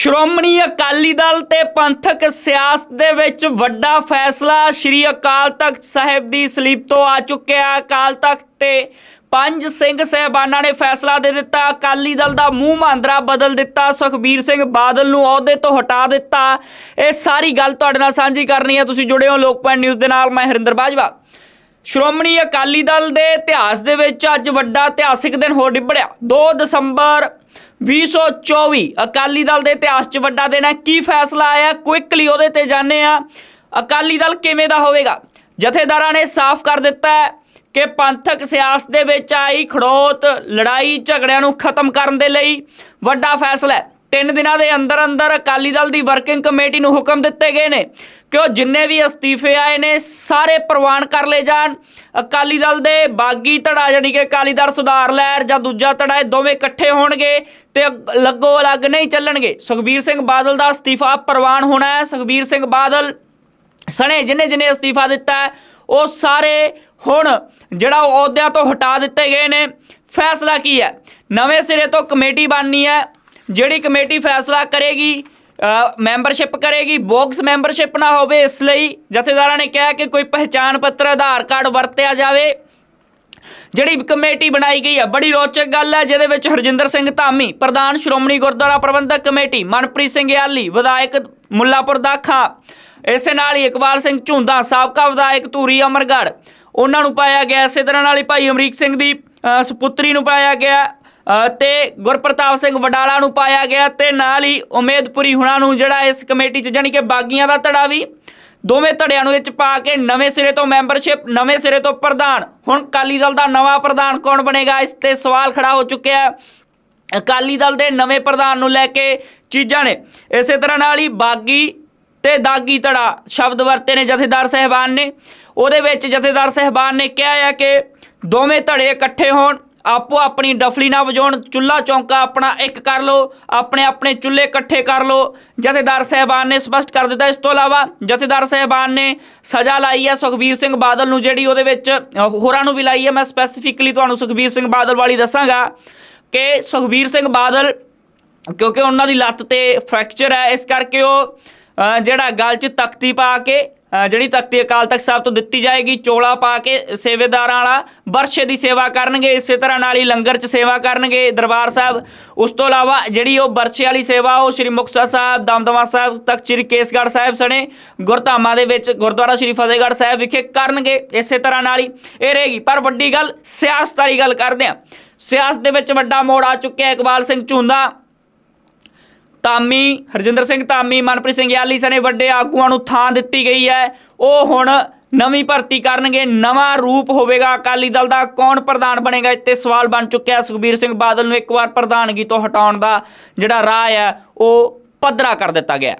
ਸ਼੍ਰੋਮਣੀ ਅਕਾਲੀ ਦਲ ਤੇ ਪੰਥਕ ਸਿਆਸਤ ਦੇ ਵਿੱਚ ਵੱਡਾ ਫੈਸਲਾ ਸ਼੍ਰੀ ਅਕਾਲ ਤਖਤ ਸਾਹਿਬ ਦੀ ਸਲੀਪ ਤੋਂ ਆ ਚੁੱਕਿਆ। ਅਕਾਲ ਤਖਤ ਤੇ ਪੰਜ ਸਿੰਘ ਸਹਿਬਾਨਾਂ ਨੇ ਫੈਸਲਾ ਦੇ ਦਿੱਤਾ। ਅਕਾਲੀ ਦਲ ਦਾ ਮੂੰਹ ਮਾਂਦਰਾ ਬਦਲ ਦਿੱਤਾ। ਸੁਖਬੀਰ ਸਿੰਘ ਬਾਦਲ ਨੂੰ ਅਹੁਦੇ ਤੋਂ ਹਟਾ ਦਿੱਤਾ। ਇਹ ਸਾਰੀ ਗੱਲ ਤੁਹਾਡੇ ਨਾਲ ਸਾਂਝੀ ਕਰਨੀ ਹੈ। ਤੁਸੀਂ ਜੁੜੇ ਹੋ ਲੋਕਪਾਲ ਨਿਊਜ਼ ਦੇ ਨਾਲ। ਮੈਂ ਹਰਿੰਦਰ ਬਾਜਵਾ। ਸ਼੍ਰੋਮਣੀ ਅਕਾਲੀ ਦਲ ਦੇ ਇਤਿਹਾਸ ਦੇ ਵਿੱਚ ਅੱਜ ਵੱਡਾ ਇਤਿਹਾਸਿਕ ਦਿਨ ਹੋ ਡਿੱਬੜਿਆ 2 ਦਸੰਬਰ 2024 ਅਕਾਲੀ ਦਲ ਦੇ ਇਤਿਹਾਸ 'ਚ ਵੱਡਾ ਦਿਨ ਹੈ। ਕੀ ਫੈਸਲਾ ਆਇਆ? ਕੁਇਕਲੀ ਉਹਦੇ ਤੇ ਜਾਣੇ ਆ ਅਕਾਲੀ ਦਲ ਕਿਵੇਂ ਦਾ ਹੋਵੇਗਾ? ਜਥੇਦਾਰਾਂ ਨੇ ਸਾਫ਼ ਕਰ ਦਿੱਤਾ ਹੈ ਕਿ ਪੰਥਕ ਸਿਆਸਤ ਦੇ ਵਿੱਚ ਆਈ ਖੜੋਤ, ਲੜਾਈ ਝਗੜਿਆਂ ਨੂੰ ਖਤਮ ਕਰਨ ਦੇ ਲਈ ਵੱਡਾ ਫੈਸਲਾ ਹੈ। ਤਿੰਨ ਦਿਨਾਂ ਦੇ ਅੰਦਰ ਅੰਦਰ ਅਕਾਲੀ ਦਲ ਦੀ ਵਰਕਿੰਗ ਕਮੇਟੀ ਨੂੰ ਹੁਕਮ ਦਿੱਤੇ ਗਏ ਨੇ ਕਿ ਉਹ ਜਿੰਨੇ ਵੀ ਅਸਤੀਫੇ ਆਏ ਨੇ, ਸਾਰੇ ਪ੍ਰਵਾਨ ਕਰ ਲਏ ਜਾਣ। ਅਕਾਲੀ ਦਲ ਦੇ ਬਾਗੀ ਧੜਾ ਯਾਨੀ ਕਿ ਅਕਾਲੀ ਦਲ ਸੁਧਾਰ ਲਹਿਰ ਜਾਂ ਦੂਜਾ ਧੜਾ, ਇਹ ਦੋਵੇਂ ਇਕੱਠੇ ਹੋਣਗੇ ਤੇ ਅਗ- ਲੱਗੋ ਅਲੱਗ ਨਹੀਂ ਚੱਲਣਗੇ। ਸੁਖਬੀਰ ਸਿੰਘ ਬਾਦਲ ਦਾ ਅਸਤੀਫਾ ਪ੍ਰਵਾਨ ਹੋਣਾ ਹੈ। ਸੁਖਬੀਰ ਸਿੰਘ ਬਾਦਲ ਸਣੇ ਜਿਨੇ ਜਿਨੇ ਅਸਤੀਫਾ ਦਿੱਤਾ ਉਹ ਸਾਰੇ ਹੁਣ ਜਿਹੜਾ ਉਹ ਅਹੁਦਿਆਂ ਤੋਂ ਹਟਾ ਦਿੱਤੇ ਗਏ ਨੇ। ਫੈਸਲਾ ਕੀ ਹੈ? ਨਵੇਂ ਸਿਰੇ ਤੋਂ ਕਮੇਟੀ ਬਣਨੀ ਹੈ। ਜਿਹੜੀ ਕਮੇਟੀ ਫੈਸਲਾ ਕਰੇਗੀ ਮੈਂਬਰਸ਼ਿਪ ਕਰੇਗੀ ਬੌਕਸ ਮੈਂਬਰਸ਼ਿਪ ਨਾ ਹੋਵੇ ਇਸ ਲਈ ਜਥੇਦਾਰਾਂ ਨੇ ਕਿਹਾ ਕਿ ਕੋਈ ਪਹਿਚਾਣ ਪੱਤਰ ਆਧਾਰ ਕਾਰਡ ਵਰਤਿਆ ਜਾਵੇ। ਜਿਹੜੀ ਕਮੇਟੀ ਬਣਾਈ ਗਈ ਹੈ ਬੜੀ ਰੋਚਕ ਗੱਲ ਹੈ ਜਿਹਦੇ ਵਿੱਚ ਹਰਜਿੰਦਰ ਸਿੰਘ ਧਾਮੀ ਪ੍ਰਧਾਨ ਸ਼੍ਰੋਮਣੀ ਗੁਰਦੁਆਰਾ ਪ੍ਰਬੰਧਕ ਕਮੇਟੀ ਮਨਪ੍ਰੀਤ ਸਿੰਘ ਯਾਲੀ ਵਿਧਾਇਕ ਮੁੱਲਾਪੁਰ ਦਾਖਾ ਇਸੇ ਨਾਲ ਹੀ ਇਕਬਾਲ ਸਿੰਘ ਝੁੰਦਾ ਸਾਬਕਾ ਵਿਧਾਇਕ ਧੂਰੀ ਅਮਰਗੜ੍ਹ ਉਹਨਾਂ ਨੂੰ ਪਾਇਆ ਗਿਆ। ਇਸੇ ਤਰ੍ਹਾਂ ਨਾਲ ਹੀ ਭਾਈ ਅਮਰੀਕ ਸਿੰਘ ਦੀ ਅ, ਸੁਪੁੱਤਰੀ ਨੂੰ ਪਾਇਆ ਗਿਆ। ਤੇ ਗੁਰਪ੍ਰਤਾਪ ਸਿੰਘ ਵਡਾਲਾ ਨੂੰ ਪਾਇਆ ਗਿਆ ਤੇ ਨਾਲ ਹੀ ਉਮੇਦਪੁਰੀ ਹੁਣਾਂ ਨੂੰ ਜਿਹੜਾ ਇਸ ਕਮੇਟੀ 'ਚ ਜਾਣੀ ਕਿ ਬਾਗੀਆਂ ਦਾ ਧੜਾ ਵੀ ਦੋਵੇਂ ਧੜਿਆਂ ਨੂੰ ਵਿੱਚ ਪਾ ਕੇ ਨਵੇਂ ਸਿਰੇ ਤੋਂ ਮੈਂਬਰਸ਼ਿਪ, ਨਵੇਂ ਸਿਰੇ ਤੋਂ ਪ੍ਰਧਾਨ। ਹੁਣ ਅਕਾਲੀ ਦਲ ਦਾ ਨਵਾਂ ਪ੍ਰਧਾਨ ਕੌਣ ਬਣੇਗਾ? ਇਸ ਤੇ ਸਵਾਲ ਖੜਾ ਹੋ ਚੁੱਕਿਆ ਹੈ। ਅਕਾਲੀ ਦਲ ਦੇ ਨਵੇਂ ਪ੍ਰਧਾਨ ਨੂੰ ਲੈ ਕੇ ਚੀਜ਼ਾਂ ਨੇ। ਇਸੇ ਤਰ੍ਹਾਂ ਨਾਲ ਹੀ ਬਾਗੀ ਤੇ ਦਾਗੀ ਧੜਾ ਸ਼ਬਦ ਵਰਤੇ ਨੇ ਜਥੇਦਾਰ ਸਹਿਬਾਨ ਨੇ। ਉਹਦੇ ਵਿੱਚ ਜਥੇਦਾਰ ਸਹਿਬਾਨ ਨੇ ਕਿਹਾ ਹੈ ਕਿ ਦੋਵੇਂ ਧੜੇ ਇਕੱਠੇ ਹੋਣ। ਆਪੋ ਆਪਣੀ ਡਫਲੀ ਨਾ ਵਜਾਉਣ ਚੁੱਲਾ ਚੌਂਕਾ ਆਪਣਾ ਇੱਕ ਕਰ ਲਓ, ਆਪਣੇ ਆਪਣੇ ਚੁੱਲ੍ਹੇ ਇਕੱਠੇ ਕਰ ਲਓ। ਜਥੇਦਾਰ ਸਹਿਬਾਨ ਨੇ ਸਪਸ਼ਟ ਕਰ ਦਿੱਤਾ। ਇਸ ਤੋਂ ਇਲਾਵਾ ਜਥੇਦਾਰ ਸਹਿਬਾਨ ਨੇ ਸਜ਼ਾ ਲਾਈ ਹੈ ਸੁਖਬੀਰ ਸਿੰਘ ਬਾਦਲ ਨੂੰ, ਜਿਹੜੀ ਉਹਦੇ ਵਿੱਚ ਹੋਰਾਂ ਨੂੰ ਵੀ ਲਾਈ ਹੈ। ਮੈਂ ਸਪੈਸੀਫਿਕਲੀ ਤੁਹਾਨੂੰ ਸੁਖਬੀਰ ਸਿੰਘ ਬਾਦਲ ਵਾਲੀ ਦੱਸਾਂਗਾ ਕਿ ਸੁਖਬੀਰ ਸਿੰਘ ਬਾਦਲ, ਕਿਉਂਕਿ ਉਹਨਾਂ ਦੀ ਲੱਤ ਤੇ ਫ੍ਰੈਕਚਰ ਹੈ, ਇਸ ਕਰਕੇ ਉਹ ਜਿਹੜਾ ਗਲ 'ਚ ਤਖਤੀ ਪਾ ਕੇ ਜਿਹੜੀ ਤਖਤੀ ਅਕਾਲ ਤਖਤ ਸਾਹਿਬ ਤੋਂ ਦਿੱਤੀ ਜਾਏਗੀ, ਚੋਲਾ ਪਾ ਕੇ ਸੇਵੇਦਾਰਾਂ ਵਾਲਾ ਬਰਸ਼ੇ ਦੀ ਸੇਵਾ ਕਰਨਗੇ, ਇਸੇ ਤਰ੍ਹਾਂ ਨਾਲ ਹੀ ਲੰਗਰ 'ਚ ਸੇਵਾ ਕਰਨਗੇ ਦਰਬਾਰ ਸਾਹਿਬ। ਉਸ ਤੋਂ ਇਲਾਵਾ ਜਿਹੜੀ ਉਹ ਬਰਛੇ ਵਾਲੀ ਸੇਵਾ, ਉਹ ਸ੍ਰੀ ਮੁਕਤਸਰ ਸਾਹਿਬ, ਦਮਦਮਾ ਸਾਹਿਬ, ਤਖਤ ਸ੍ਰੀ ਕੇਸਗੜ੍ਹ ਸਾਹਿਬ ਸਣੇ, ਗੁਰਧਾਮਾਂ ਦੇ ਵਿੱਚ ਗੁਰਦੁਆਰਾ ਸ੍ਰੀ ਫਤਿਹਗੜ੍ਹ ਸਾਹਿਬ ਵਿਖੇ ਕਰਨਗੇ, ਇਸੇ ਤਰ੍ਹਾਂ ਨਾਲ ਹੀ ਇਹ ਰਹੇਗੀ। ਪਰ ਵੱਡੀ ਗੱਲ ਸਿਆਸਤ ਵਾਲੀ ਗੱਲ ਕਰਦੇ ਹਾਂ। ਸਿਆਸਤ ਦੇ ਵਿੱਚ ਵੱਡਾ ਮੋੜ ਆ ਚੁੱਕਿਆ ਇਕਬਾਲ ਸਿੰਘ ਝੁੰਦਾ। ਧਾਮੀ ਹਰਜਿੰਦਰ ਸਿੰਘ ਧਾਮੀ ਮਨਪ੍ਰੀਤ ਸਿੰਘ ਯਾਲੀ ਸਣੇ ਵੱਡੇ ਆਗੂਆਂ ਨੂੰ ਥਾਂ ਦਿੱਤੀ ਗਈ ਹੈ। ਉਹ ਹੁਣ ਨਵੀਂ ਭਰਤੀ ਕਰਨਗੇ, ਨਵਾਂ ਰੂਪ ਹੋਵੇਗਾ। ਅਕਾਲੀ ਦਲ ਦਾ ਕੌਣ ਪ੍ਰਧਾਨ ਬਣੇਗਾ ਇੱਥੇ ਸਵਾਲ ਬਣ ਚੁੱਕਿਆ ਸੁਖਬੀਰ ਸਿੰਘ ਬਾਦਲ ਨੂੰ ਇੱਕ ਵਾਰ ਪ੍ਰਧਾਨਗੀ ਤੋਂ ਹਟਾਉਣ ਦਾ ਜਿਹੜਾ ਰਾਹ ਹੈ, ਉਹ ਪੱਧਰਾ ਕਰ ਦਿੱਤਾ ਗਿਆ